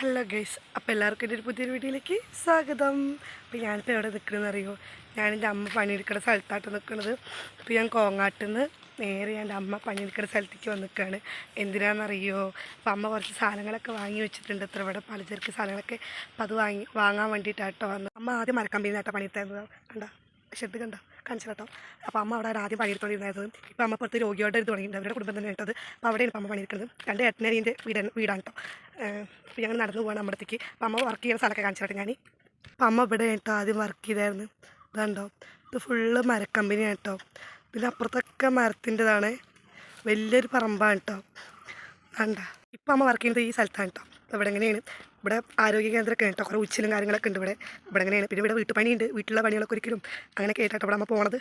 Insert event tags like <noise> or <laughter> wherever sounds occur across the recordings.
Hello guys അപ്പോൾ എല്ലാവർക്കും എന്റെ ഒരു പുതിയൊരു വീഡിയോയിലേക്ക് സ്വാഗതം. അപ്പോൾ ഞാനിപ്പോൾ എവിടെ നിൽക്കണമെന്ന് അറിയോ ഞാനെന്റെ അമ്മ പണിയെടുക്കുന്ന സ്ഥലത്തായിട്ട് നിൽക്കുന്നത് അപ്പോൾ ഞാൻ കോങ്ങാട്ടിൽ നിന്ന് നേരെ എന്റെ അമ്മ പണിയെടുക്കുന്ന സ്ഥലത്തേക്ക് വന്ന് നിൽക്കുകയാണ്. എന്തിനാണെന്നറിയോ? അപ്പോൾ അമ്മ കുറച്ച് സാധനങ്ങളൊക്കെ വാങ്ങി വെച്ചിട്ടുണ്ട് ഇത്ര ഇവിടെ പലചരക്ക് സാധനങ്ങളൊക്കെ. അപ്പോൾ അത് വാങ്ങി വാങ്ങാൻ വേണ്ടിയിട്ടാട്ടോ വന്ന് അമ്മ ആദ്യം മരക്കമ്പനിയിലാട്ടോ പണിയെടുത്തത്. കണ്ട? ഷെഡ് കണ്ടോ? കാണിച്ചു കേട്ടോ. അപ്പോൾ അമ്മ അവിടെ ആദ്യം പണിയെടുത്തോണ്ടിരുന്നത്. ഇപ്പോൾ അമ്മ പുറത്ത് രോഗിയോടെ എടുത്ത് തുടങ്ങിയിട്ടുണ്ട് അവരുടെ കുടുംബം തന്നെ കേട്ടത്. അപ്പോൾ അവിടെയാണ് അമ്മ പണിയെടുക്കുന്നത്. രണ്ട് എട്ടനരീന്റെ വീട് വീടാണ് കേട്ടോ. അപ്പോൾ ഞങ്ങൾ നടന്നു പോകണം അമ്മടത്തേക്ക് അപ്പോൾ അമ്മ വർക്ക് ചെയ്യുന്ന സ്ഥലമൊക്കെ കാണിച്ചു കേട്ടോ ഞാൻ അമ്മ ഇവിടെ കേട്ടോ ആദ്യം വർക്ക് ചെയ്തായിരുന്നു. ഇതാണ്ടോ. ഇത് ഫുള്ള് മരക്കമ്പനിയാണ് കേട്ടോ. പിന്നെ അപ്പുറത്തൊക്കെ മരത്തിന്റെതാണ്. വലിയൊരു പറമ്പാണ് കേട്ടോ. വേണ്ട ഇപ്പം അമ്മ വർക്ക് ചെയ്യുന്നത് ഈ സ്ഥലത്താണ് കേട്ടോ. ഇവിടെ എങ്ങനെയാണ്? ഇവിടെ ആരോഗ്യ കേന്ദ്രമൊക്കെ ഉണ്ട് കുറേ ഉച്ചിലും കാര്യങ്ങളൊക്കെ ഉണ്ട് ഇവിടെ. ഇവിടെ എങ്ങനെയാണ് പിന്നെ ഇവിടെ വീട്ടുപണിയുണ്ട്. വീട്ടിലുള്ള പണികളൊക്കെ ഒരിക്കലും അങ്ങനെ കേട്ടോ ഇവിടെ അമ്മ പോണത്.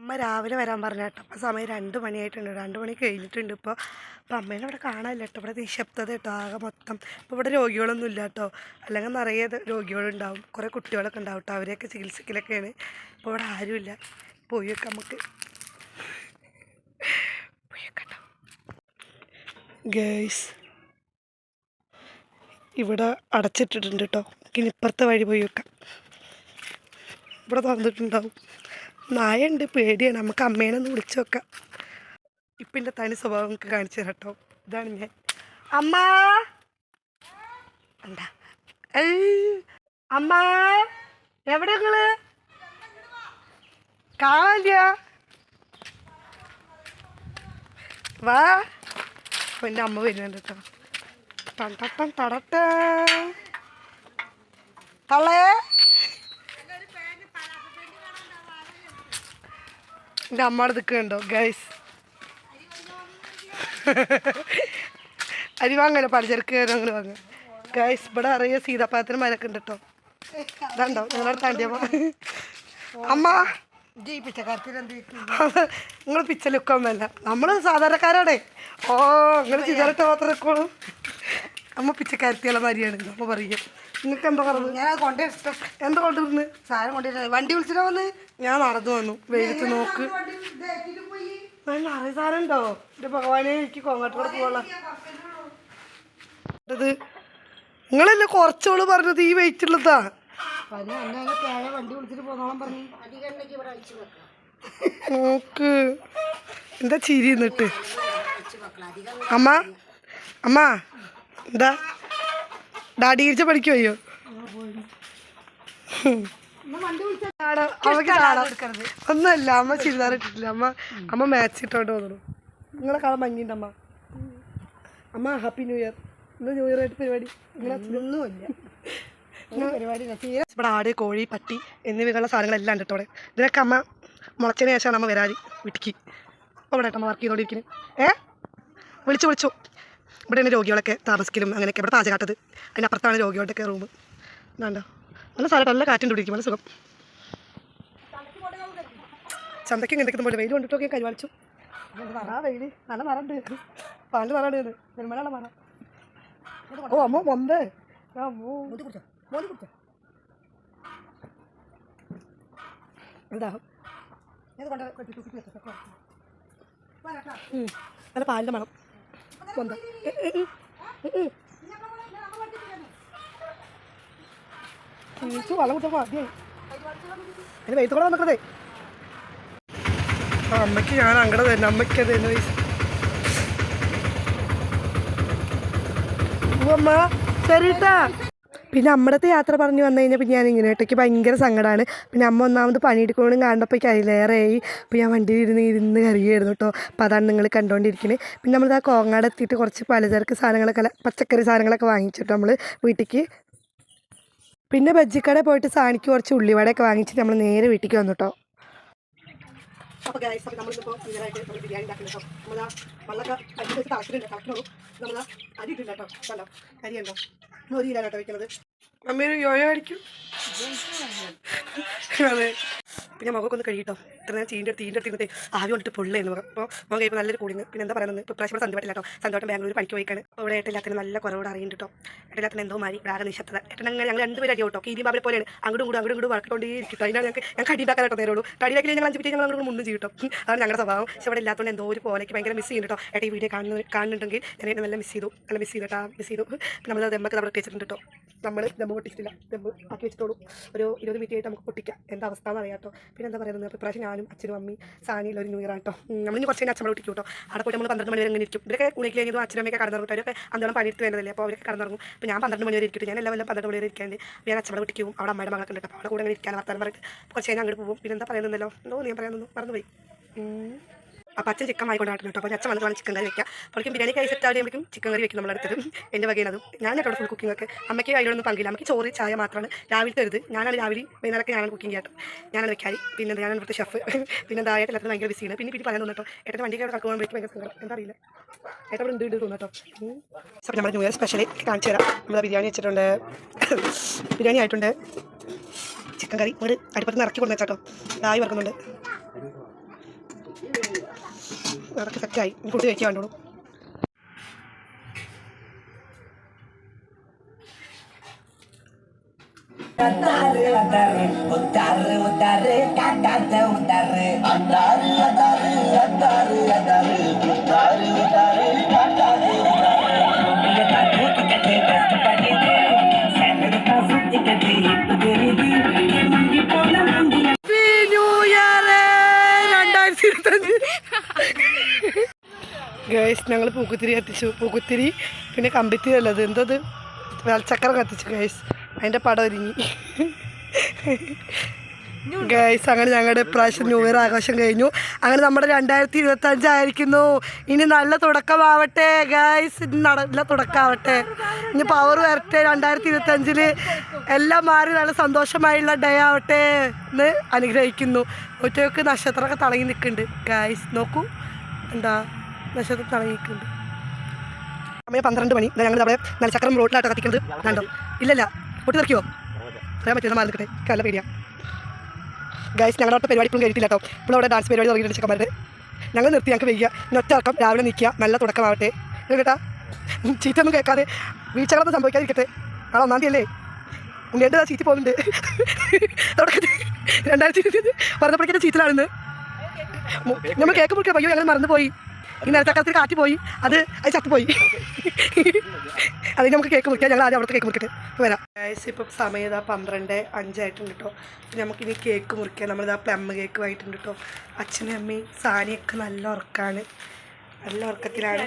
അമ്മ രാവിലെ വരാൻ പറഞ്ഞ കേട്ടോ. അപ്പോൾ സമയം രണ്ട് മണിയായിട്ടുണ്ട്. രണ്ട് മണി കഴിഞ്ഞിട്ടുണ്ട് ഇപ്പോൾ അപ്പോൾ അമ്മേനെ ഇവിടെ കാണാനില്ല കേട്ടോ. ഇവിടെ നിശബ്ദത കേട്ടോ. ആകെ മൊത്തം. ഇപ്പോൾ ഇവിടെ രോഗികളൊന്നും ഇല്ല കേട്ടോ. അല്ലെങ്കിൽ നിറയെ രോഗികളുണ്ടാവും. കുറേ കുട്ടികളൊക്കെ ഉണ്ടാവും കേട്ടോ. അവരെയൊക്കെ ചികിത്സിക്കലൊക്കെയാണ്. ഇപ്പോൾ ഇവിടെ ആരുമില്ല പോയി വെക്കാം നമുക്ക്. പോയി വെക്കാം കേട്ടോ. ഗേയ്സ് ഇവിടെ അടച്ചിട്ടിട്ടുണ്ട് കേട്ടോ ഇനി ഇപ്പുറത്തെ വഴി പോയി വെക്കാം. ഇവിടെ തന്നിട്ടുണ്ടാവും. നായുണ്ട് പേടിയാണ്. നമുക്ക് അമ്മേനെ ഒന്ന് വിളിച്ചു വെക്കാം ഇപ്പം എന്റെ തനി സ്വഭാവം നമുക്ക് കാണിച്ചു തരാം കേട്ടോ ഇതാണ് ഞാൻ. അമ്മ! അമ്മ! എവിടെ നിങ്ങൾ? കാണില്ല വാ. എന്റെ അമ്മ വരുന്നുണ്ട് കേട്ടോ തടട്ട തള്ളേ. എന്റെ അമ്മയുടെ നിൽക്കുന്നുണ്ടോ ഗൈസ് അരി വാങ്ങല്ലോ പലചരക്ക് ഞങ്ങൾ വാങ്ങ. ഗൈസ് ഇവിടെ അറിയ സീതാപ്പഴത്തിന് മരക്ക് ഉണ്ട് കേട്ടോ. ഇതാണ്ടോ നിങ്ങളുടെ തണ്ടിയമ്മ അമ്മ? നിങ്ങൾ പിച്ച ലുക്കൊന്നല്ല നമ്മൾ സാധാരണക്കാരാണേ. ഓ നിങ്ങൾ ചിതറിട്ട് മാത്രം നിൽക്കുള്ളൂ അമ്മ പിച്ചക്കാരത്തിയുള്ള മാതിരിയാണ് അമ്മ പറയും നിങ്ങൾക്ക് എന്താ പറഞ്ഞത്? ഞാൻ കൊണ്ടേ ഇഷ്ടം എന്താ കൊണ്ടിരുന്നു സാധനം കൊണ്ടുവരുന്നത് വണ്ടി വിളിച്ചിട്ടാ വന്ന്? ഞാൻ നടന്നു വന്നു. വെയിലത്ത് നോക്ക്. നല്ല അറിയ സാധനം ഉണ്ടോ? എന്റെ ഭഗവാനെ എനിക്ക് കോങ്ങാട്ടോടെ പോകാനുള്ള നിങ്ങളല്ലേ കുറച്ചോൾ പറഞ്ഞത് ഈ വെയിറ്റ് ഉള്ളതാ? നോക്ക്. എന്താ ചിരി എന്നിട്ട്? അമ്മ അമ്മ. എന്താ ഡാഡി ഇരിച്ച പഠിക്കോ അയ്യോ. വണ്ടി വിളിച്ചാൽ ചാടാ- അവൾക്ക് ചാടാം ഒന്നുമല്ല അമ്മ ചുരിദാർ ഇട്ടിട്ടില്ല. അമ്മ അമ്മ മാച്ച് ഇട്ടോണ്ട് വന്നു നിങ്ങളെ കാണാൻ ഭംഗിയുണ്ട് അമ്മ. അമ്മ ഹാപ്പി ന്യൂ ഇയർ ഇന്ന് ന്യൂ ഇയർ ആയിട്ട് പരിപാടി. ഒന്നുമില്ല ഇവിടെ ആട് കോഴി പട്ടി എന്നിവയുള്ള സാധനങ്ങളെല്ലാം ഉണ്ട് കേട്ടോ ഇതിനൊക്കെ അമ്മ മുളച്ചതിന് ശേഷമാണ് അമ്മ വരാതി വീട്ടിക്ക്. അവിടെ ഏട്ടമ്മ അമ്മ വർക്ക് ചെയ്തോണ്ടിരിക്കുന്നത് ഏ? വിളിച്ചു വിളിച്ചു. ഇവിടെയാണ് രോഗികളൊക്കെ താമസിക്കലും അങ്ങനെയൊക്കെ ഇവിടെ പാചകാട്ടത് അതിനപ്പുറത്താണ് രോഗികളുടെയൊക്കെ റൂം ഇതാണ്ടോ? നല്ല സ്ഥലം നല്ല കാറ്റും പിടിക്കും നല്ല സുഖം. ചന്തയ്ക്ക് ഇങ്ങനെ പോലെ വെയിൽ കൊണ്ടിട്ടൊക്കെ കരുവാളിച്ചു. ആ വെയിൽ. നല്ല മറണ്ട് പാൽ മരമുണ്ട് നെൽമലുള്ള മരം ഓ അമ്മ മോദി കുടിച്ചോ. എന്താ. നല്ല പാലിന്റെ മണം. വന്ന. തിരിച്ചു വെള്ളം കുടിച്ചപ്പോൾ മതിയായി അതിന് വെയിറ്റ് കൂടെ വന്നിട്ടതേ ആ അമ്മയ്ക്ക് ഞാൻ അങ്ങടെ തന്നെ അമ്മയ്ക്ക് അത് തന്നെ അമ്മ ശരിട്ടാ. പിന്നെ അമ്മടത്തെ യാത്ര പറഞ്ഞു വന്നു കഴിഞ്ഞപ്പോൾ ഞാൻ ഇങ്ങനെ ഒറ്റയ്ക്ക് ഭയങ്കര സങ്കടമാണ് പിന്നെ അമ്മ ഒന്നാമത് പണിയെടുക്കണമെന്ന് എനിക്ക് അതിലേറെയായി. അപ്പോൾ ഞാൻ വണ്ടിയിൽ ഇരുന്ന് ഇരുന്ന് കറിയായിരുന്നു കേട്ടോ. അപ്പോൾ അതാണ് നിങ്ങൾ കണ്ടുകൊണ്ടിരിക്കുന്നത് പിന്നെ നമ്മൾ ആ കോങ്ങാട് എത്തിയിട്ട് കുറച്ച് പലചരക്ക് സാധനങ്ങളൊക്കെ പച്ചക്കറി സാധനങ്ങളൊക്കെ വാങ്ങിച്ചിട്ട് നമ്മൾ വീട്ടിലേക്ക് പിന്നെ ബജ്ജിക്കട പോയിട്ട് സാണിക്ക് കുറച്ച് ഉള്ളിവടയൊക്കെ വാങ്ങിച്ചിട്ട് നമ്മൾ നേരെ വീട്ടിലേക്ക് വന്നു കേട്ടോ. അപ്പോൾ ഗൈസ് അപ്പോൾ നമ്മളിപ്പോൾ ഇങ്ങനെയായിട്ട് നമ്മൾ ബിരിയാണി ഉണ്ടാക്കണം കേട്ടോ. നമ്മൾ ആ വെള്ളമൊക്കെ അരി വെച്ച് തിളച്ചിട്ടുണ്ട് തിളക്കണുള്ളൂ നമ്മൾ അരി ഇട്ടില്ല കേട്ടോ. കണ്ടോ? അരി നമ്മൾ ഒരു കേട്ടോ വെക്കുന്നത് മമ്മി ഒരു യോയോ അടിക്കും <laughs> അതെ. പിന്നെ മുഖമൊക്കെ ഒന്ന് കഴിയിട്ടോ ഇത്ര നേരം ചീന്റെ അടുത്ത് തീന്റെ അടുത്ത് ഇരുന്നിട്ട് ആവി കൊണ്ടിട്ട് പൊള്ളിയെന്ന് പറയും അപ്പോൾ മുഖം കഴിയുമ്പോൾ നല്ലൊരു കൂടിങ്. പിന്നെ എന്താ പറയുന്നത് ഇപ്പോൾ പ്രാവശ്യം സന്ധ്യവട്ടില്ല കേട്ടോ. സന്തോഷം ബാംഗ്ലൂർ പണിക്ക് പോയിക്കാണ്. ഇവിടെ ഏട്ടില്ലാത്തിന് നല്ല കുറവോട് അറിയുന്നുണ്ട് കേട്ടോ. ഏട്ടില്ലാത്തിന് എന്തോ മാറി ആകെ നിശബ്ദത. ഏട്ടൻ അങ്ങനെ ഞങ്ങൾ രണ്ടുപേരും പേര് കേട്ടോ. കീരി ബാബിലെ പോലെയാണ്. അങ്ങോട്ടും ഇങ്ങോട്ടും അങ്ങോട്ടും ഇങ്ങോട്ടും വളർത്തിക്കൊണ്ടേയിരിക്കും അതിനാണ് ഞങ്ങൾക്ക് ഞങ്ങൾക്ക് കേട്ടോ നേരോളൂ അടിയിലാക്കി ഞങ്ങൾ അഞ്ച് മിനിറ്റ് ഞങ്ങൾ അങ്ങോട്ട് മുന്നും ചെയ്യും കേട്ടോ. അതാണ് ഞങ്ങളുടെ സ്വഭാവം. പക്ഷെ ഇവിടെ ഇല്ലാത്തതുകൊണ്ട് എന്തോ ഒരു പോലേക്ക് ഭയങ്കര മിസ് ചെയ്യുന്നുണ്ട് കേട്ടോ. ഏട്ടാ ഈ വീഡിയോ കാണുന്ന കാണുന്നുണ്ടെങ്കിൽ ഞാൻ എന്നെ നല്ല മിസ് ചെയ്തു. നല്ല മിസ് ചെയ്തിട്ടാ മിസ് ചെയ്തു. നമ്മൾ ദമ്മൊക്കെ നമ്മൾ വെച്ചിട്ടുണ്ട് കേട്ടോ. നമ്മൾ ദമ്മ പൊട്ടിച്ചിട്ടില്ല. ദമ്മ് ആക്കി വെച്ചിട്ടോളൂ. ഒരു ഇരുപത് മിനിറ്റ് ആയിട്ട് നമുക്ക് പൊട്ടിക്കാം. എന്താ അവസ്ഥ എന്ന് അറിയാം കേട്ടോ. പിന്നെ എന്താ പറയുന്നത്? ഇപ്പോൾ ഇപ്രാവശ്യം ഞാനും അച്ഛനും അമ്മി സാനിയുള്ള ഒരു ന്യൂ ഇയർ ആട്ടോ. നമ്മൾ ഇനി കുറച്ച് കഴിഞ്ഞാൽ അച്ഛൻ വിളിക്കും കേട്ടോ. അവിടെ പോയിട്ട് നമ്മൾ പന്ത്രണ്ട് മണി വരെ ഇങ്ങനെ ഇരിക്കും. ഇവരൊക്കെ ഉണിക്ക് കഴിഞ്ഞതും അച്ഛനും അമ്മയൊക്കെ കടന്നിറങ്ങും അവരൊക്കെ അന്തോളം പണിയെടുത്ത് വരുന്നതല്ലേ. അപ്പോൾ അവരൊക്കെ കടന്നിറങ്ങും. അപ്പോൾ ഞാൻ പന്ത്രണ്ട് മണി വരെ ഇരിക്കും ഞാൻ എല്ലാം പന്ത്രണ്ട് മണി വരെ ഇരിക്കാണ്ട്. ഞാൻ അച്ഛനെ വിട്ടിക്കും അവിടെ അമ്മയുടെ മകളൊക്കെ ഉണ്ട് അപ്പോൾ അവിടെ കൂടെ ഇരിക്കാൻ വർത്താനം പറഞ്ഞിട്ട്. കുറച്ച് കഴിഞ്ഞാൽ അങ്ങോട്ട് പോകും. പിന്നെ എന്താ പറയുന്നല്ലോ എന്തോ ഞാൻ പറയാനൊന്നും മറന്നുപോയി. അപ്പോൾ അച്ഛൻ ചിക്കൻ വാങ്ങിക്കൊണ്ടായിരുന്നു കേട്ടോ. അപ്പോൾ അച്ഛൻ വന്നിട്ട് വേണം ചിക്കൻ കറി വെക്കാം. അപ്പോഴേക്കും ബിരിയാണി കൈ സെറ്റ് ആവുമ്പോഴേക്കും ചിക്കൻ കറി വെക്കും നമ്മളെടുത്തത്. എന്റെ വകയിലതും ഞാൻ കേട്ടോ ഫുൾ കുക്കിംഗ് ഒക്കെ. അമ്മയ്ക്ക് അതിലൊന്നും പങ്കില്ല. അമ്മയ്ക്ക് ചോറ് ചായ മാത്രമാണ്. രാവിലെ തരുത് ഞാനാണ് രാവിലെ വൈകുന്നേരമൊക്കെ ഞാനാണ് കുക്കിംഗ് കേട്ടോ ഞാനാണ് വെക്കാരി പിന്നെ ഞാനാണ് ഇവിടുത്തെ ഷെഫ് പിന്നെ എന്തായാലും എല്ലാത്തിനും ഭയങ്കര ബിസിയാണ് പിന്നെ പിന്നെ പറയാൻ തോന്നട്ടോ വണ്ടി വണ്ടിയൊക്കെ കടക്കുമ്പോൾ പോകുമ്പോഴേക്കും ഭയങ്കര സങ്കടം എന്താ അറിയില്ല. ഏട്ടൻ ഇവിടെ ഉണ്ട് ഉണ്ട് തോന്നട്ടോ അപ്പോൾ നമ്മുടെ ന്യൂ ഇയർ സ്പെഷ്യൽ കാണിച്ചു തരാം. നമ്മൾ ബിരിയാണി വെച്ചിട്ടുണ്ട്. ബിരിയാണി ആയിട്ടുണ്ട്. ചിക്കൻ കറി. ഒരു അടുപ്പത്ത് നിന്ന് ഇറക്കി കൊടുത്തേച്ചാട്ടോ രായി വറക്കുന്നുണ്ട്. അതൊക്കെ സെറ്റായി ഫുഡ് കഴിക്കാൻ വേണ്ടോളൂ ന്യൂ ഗേസ് ഞങ്ങൾ പൂക്കുത്തിരി കത്തിച്ചു. പൂക്കുത്തിരി പിന്നെ കമ്പിത്തിരി അല്ലത്. എന്തത്? വെളച്ചക്കറ കത്തിച്ചു ഗൈസ് അതിന്റെ പടം ഒരുങ്ങി. ഗൈസ് അങ്ങനെ ഞങ്ങളുടെ ഇപ്രാവശ്യം ന്യൂ ഇയർ ആഘോഷം കഴിഞ്ഞു. അങ്ങനെ നമ്മുടെ രണ്ടായിരത്തി ഇരുപത്തി അഞ്ചായിരിക്കുന്നു ഇനി നല്ല തുടക്കമാവട്ടെ ഗൈസ് നല്ല തുടക്കമാവട്ടെ. ഇനി പവർ വരട്ടെ. രണ്ടായിരത്തി ഇരുപത്തി അഞ്ചിൽ എല്ലാം മാറി നല്ല സന്തോഷമായുള്ള ഡേ ആവട്ടെ എന്ന് അനുഗ്രഹിക്കുന്നു. ഒറ്റയ്ക്ക് നക്ഷത്രമൊക്കെ തിളങ്ങി നിൽക്കുന്നുണ്ട് ഗൈസ് നോക്കൂ. എന്താ? നക്ഷത്രം തിളങ്ങി സമയം പന്ത്രണ്ട് മണി. ഞങ്ങൾ അവിടെ നല്ല ചക്രം റോഡിലായിട്ട് കത്തിക്കുന്നത്. കണ്ടോ? ഇല്ലല്ല. പൊട്ടി തെറിക്കുമോ അറിയാൻ പറ്റില്ല. മാറിക്കട്ടെ കല്ല നല്ല പേടിയാ. ഗൈസ് ഞങ്ങളുടെ പരിപാടി ഇപ്പോഴും കഴിഞ്ഞിട്ടില്ല കേട്ടോ. ഇപ്പോൾ അവിടെ ഡാൻസ് പരിപാടി തുടങ്ങിയിട്ടുണ്ട് ചെക്കന്മാരുടെ. ഞങ്ങൾ നിർത്തി. ഞങ്ങൾക്ക് വയ്ക്കുക ഇനി ഒറ്റ രാവിലെ നിൽക്കുക. നല്ല തുടക്കമാവട്ടെ. കേട്ടാ? ചീറ്റൊന്നും കേൾക്കാതെ വീഴ്ചകളൊന്നും സംഭവിക്കാതിരിക്കട്ടെ. ആ ഒന്നാം തീയതി അല്ലേ ഉണ്ണിയേണ്ട ചീറ്റ് പോകുന്നുണ്ട്. തുടക്കത്തിൽ രണ്ടായിരത്തി ഇരുപത്തി പറഞ്ഞപ്പോഴേക്കും ചീറ്റിലാണെന്ന്. നമ്മൾ കേൾക്കുമ്പോഴേക്കും പയ്യോ ഞങ്ങൾ മറന്നുപോയി. ഈ നേരത്തെ കാലത്തിൽ കാറ്റ് പോയി. അത് അത് ചത്തുപോയി. അതിന് നമുക്ക് കേക്ക് മുറിക്കാം. ഞങ്ങൾ ആദ്യം അവിടുത്തെ കേക്ക് മുറിക്കട്ടെ. വരാം. വരാം ഇപ്പം സമയം ഇതാ പന്ത്രണ്ട് അഞ്ചായിട്ടുണ്ട് കേട്ടോ അപ്പം നമുക്കിനി കേക്ക് മുറിക്കാം. നമ്മളിതാ പ്ലം കേക്ക് ആയിട്ടുണ്ട് കേട്ടോ അച്ഛനും അമ്മയും സാനിയൊക്കെ നല്ല ഉറക്കാണ്. നല്ല ഉറക്കത്തിലാണ്.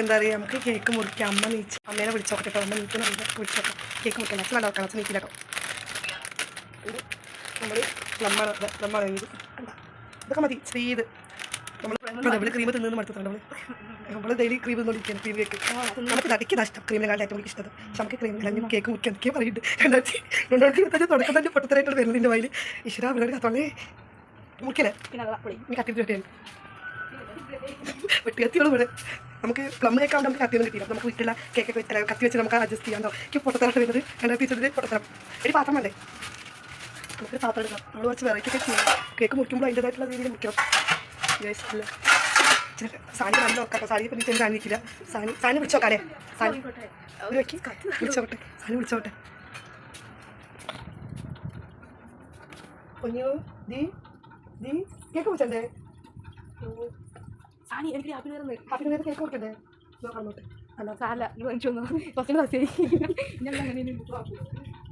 എന്താ പറയുക നമുക്ക് കേക്ക് മുറിക്കാം. അമ്മ നീച്ച്. അമ്മേനെ വിളിച്ചോക്കട്ടെ കേട്ടോ അമ്മ നല്ല വിളിച്ചോക്കാം കേക്ക് മുറിക്കാം. അച്ഛൻ നല്ല ഉറക്കണം അച്ഛൻ നീക്കില്ല കേട്ടോ നമ്മൾ പ്ലമ്മാണ്? ഇതൊക്കെ മതി. ചെയ്ത്. നമ്മൾ ക്രീം തിന്നു മടുത്തിട്ടുണ്ട് നമ്മൾ നമ്മൾ ഡെയിലി ക്രീം തിന്നോണ്ടിരിക്കുകയാണ് ക്രീം കേക്ക് നമുക്ക് നടിക്ക് നഷ്ടം ക്രീമിനെക്കാളും ഏറ്റവും കൂടുതൽ ഇഷ്ടം. പക്ഷെ നമുക്ക് ക്രീം കളഞ്ഞു കേക്ക് മുറിക്കാൻ എന്തൊക്കെയോ പറയുന്നുണ്ട് രണ്ടായിരത്തി രണ്ടായിരത്തി ഇരുപത്തഞ്ച് തുടക്കം തന്നെ പൊട്ടത്തരായിട്ട് വരുന്നതിന്റെ വായിൽ ഈശ്വര പിള്ളേർ കത്തോളേ. മുറിക്കലേ നീ കത്തി വെട്ടിയാണ് ഇവിടെ. നമുക്ക് പ്ലം കേക്ക് ആവുമ്പോൾ നമുക്ക് കത്തിയൊന്നും കിട്ടിയില്ല. നമുക്ക് വീട്ടിലുള്ള കേക്കൊക്കെ കത്തി വെച്ച് നമുക്ക് അഡ്ജസ്റ്റ് ചെയ്യാൻ എനിക്ക് പൊട്ടത്തരായിട്ട് വരുന്നത്. രണ്ടായിരത്തി ഇരുപതിൽ പൊട്ടത്തരം. ഒരു പാത്രം വേണ്ടേ? നമുക്കൊരു പാത്രം എടുക്കാം. നമ്മൾ കുറച്ച് വെറൈറ്റി ഒക്കെ ചെയ്യും. കേക്ക് മുറിക്കുമ്പോൾ അതിന്റെതായിട്ടുള്ള രീതിയിൽ മുറിക്കണം. ഇല്ല. സാനി നല്ല നോക്കാം സാനി ഇപ്പം നീ സാനി നിൽക്കില്ല സാനി സാനി വിളിച്ചോക്കാലേ സാനി ഒരു വെക്കി. വിളിച്ചോട്ടെ സാനി വിളിച്ചോട്ടെ പൊന്നു ദീ ദീ കേക്ക് മുറിച്ചണ്ടേ സാനി എനിക്ക് ഹാപ്പി നേരം ഹാപ്പി നേരം കേക്ക് മുറിക്കണ്ടേ? നോക്കണോട്ടെ അല്ല. സാല എനിക്ക് ഞാൻ അങ്ങനെ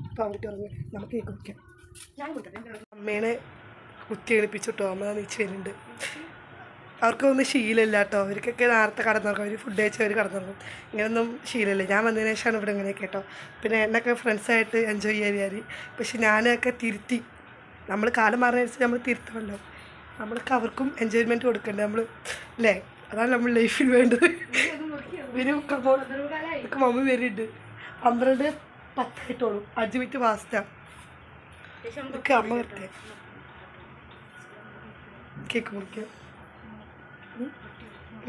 അപ്പോൾ അങ്ങോട്ട് നമുക്ക് കേക്ക് മുറിക്കാം. ഞാൻ അമ്മേനെ കുത്തി എണിപ്പിച്ചിട്ടോ അമ്മ നീച്ച് വരുന്നുണ്ട്. അവർക്കൊന്നും ശീലമില്ല കേട്ടോ അവർക്കൊക്കെ നേരത്തെ കടന്നിറക്കും അവർ ഫുഡ് കഴിച്ച് അവർ കടന്നിറങ്ങും. ഇങ്ങനൊന്നും ശീലമില്ല. ഞാൻ വന്നതിന് ശേഷമാണ് ഇവിടെ ഇങ്ങനെയൊക്കെ കേട്ടോ. പിന്നെ എന്നൊക്കെ ഫ്രണ്ട്സായിട്ട് എൻജോയ് ചെയ്യാൻ വിചാരി. പക്ഷെ ഞാനൊക്കെ തിരുത്തി. നമ്മൾ കാലം മാറുന്ന നമ്മൾ തിരുത്തണമല്ലോ. നമ്മൾക്ക് അവർക്കും എൻജോയ്മെന്റ് കൊടുക്കണ്ടേ? നമ്മൾ അല്ലേ? അതാണ് നമ്മൾ ലൈഫിൽ വേണ്ടത്. ഒക്കെ മമ്മി വരുന്നുണ്ട്. പന്ത്രണ്ട് പത്തായിട്ടുള്ളൂ അഞ്ച് മിനിറ്റ് ഫാസ്റ്റാണ് ഇതൊക്കെ അമ്മ വരട്ടെ കേക്ക് മുറിക്കുക.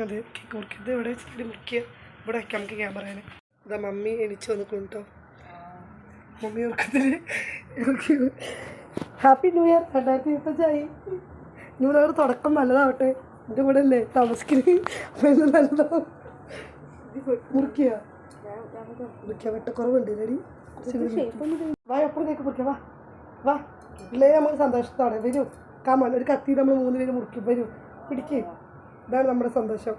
അതെ കേക്ക് മുറിക്കുക ഇത് ഇവിടെ വെച്ചിട്ട് മുറിക്കുക ഇവിടെ വയ്ക്കാം നമുക്ക് ക്യാമറയിൽ ഇതാ മമ്മി എണിച്ച് വന്നിട്ടുണ്ട് കൊണ്ടോ മമ്മി ഉറക്കത്തിൽ ഹാപ്പി ന്യൂ ഇയർ രണ്ടായിരത്തി ഇരുപത്തഞ്ചായി ഇയർ തുടക്കം നല്ലതാവട്ടെ എന്റെ കൂടെ അല്ലേ താമസിക്കുന്നത് അപ്പം എല്ലാം നല്ലതാവും മുറിക്കുക മുറിക്കുക വെട്ടക്കുറവുണ്ട് റെഡി വാ എപ്പോഴത്തേക്ക് മുറിക്കുക വാ വാ ഇല്ലേ നമുക്ക് സന്തോഷത്തോടെ വരൂ. കമൺ ഒരു കത്തി നമ്മൾ മൂന്ന് പേര് മുറുക്കി വരൂ. പിടിക്ക്. ഇതാണ് നമ്മുടെ സന്തോഷം.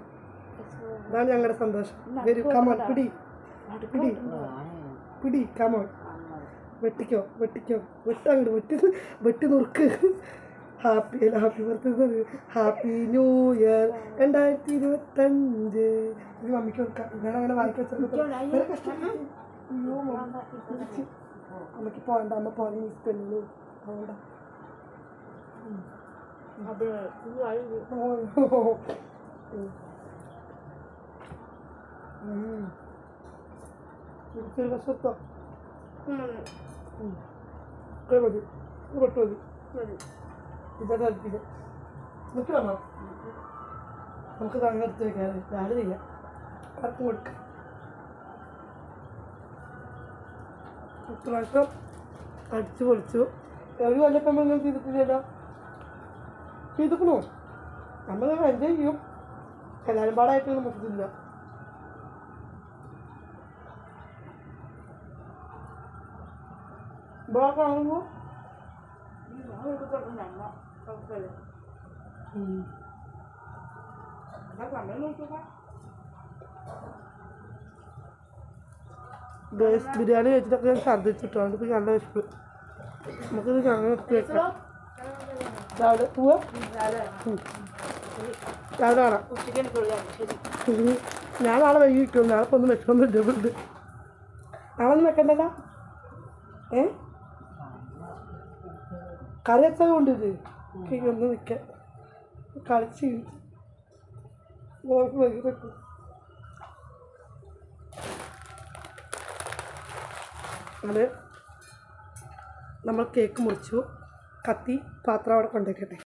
ഇതാണ് ഞങ്ങളുടെ സന്തോഷം. വരൂ കമൺ പിടി. പിടി. പിടി കമൺ വെട്ടിക്കോ വെട്ടിക്കോ. വെട്ടങ്ങോട്ട് വെട്ടി വെട്ടി നുറുക്ക്. ഹാപ്പി അല്ല happy birthday happy new year രണ്ടായിരത്തി ഇരുപത്തഞ്ച്. ഇത് മമ്മിക്ക് വെക്കാം ഞാൻ അങ്ങനെ വായിക്കാൻ അമ്മയ്ക്ക് പോകണ്ട അമ്മ പോകാൻ ഇഷ്ടമല്ലോ പോകണ്ട ഒരു വശത്തോ മതി. ഇത് പെട്ടു മതി. ഇതാ താല്പര്യം നിനക്ക് വേണോ നമുക്ക് വെക്കാം രാവിലെ ചെയ്യാം. ആർക്കും കൊടുക്കാം. ഇപ്രാവശ്യം അടിച്ചു പൊളിച്ചു. ഒരു കൊല്ലപ്പം നിങ്ങൾ ചെയ്തിട്ടില്ലല്ലോ. ചെയ്തിക്കണോ? നമ്മൾ എൻജോയ് ചെയ്യും. എല്ലാവരും പാടായിട്ടൊന്നും നമുക്കില്ല ഇവിടെ കാണുമ്പോൾ ഗേസ് ബിരിയാണി വെച്ചിട്ടൊക്കെ ഞാൻ ഛർദ്ദിച്ചിട്ടുണ്ട് ഇപ്പം നല്ല വിശപ്പ്. നമുക്കിത് ഞങ്ങൾ വെക്കാം. രാവിലെ പോവാ. രാവിലെ കാണാം. ഞാൻ നാളെ വൈകി കിട്ടും. നാളെ ഒന്നും വെച്ചൊന്നും ഇല്ല നാളെ ഒന്നും വെക്കണ്ടല്ലോ? ഏ? കറി വെച്ചാൽ ഇത്. ഒന്ന് നിൽക്കാം കളിച്ച് വൈകി വെക്കും അത് നമ്മൾ കേക്ക് മുറിച്ചു. കത്തി പാത്രം അവിടെ കൊണ്ടുവയ്ക്കട്ടെ.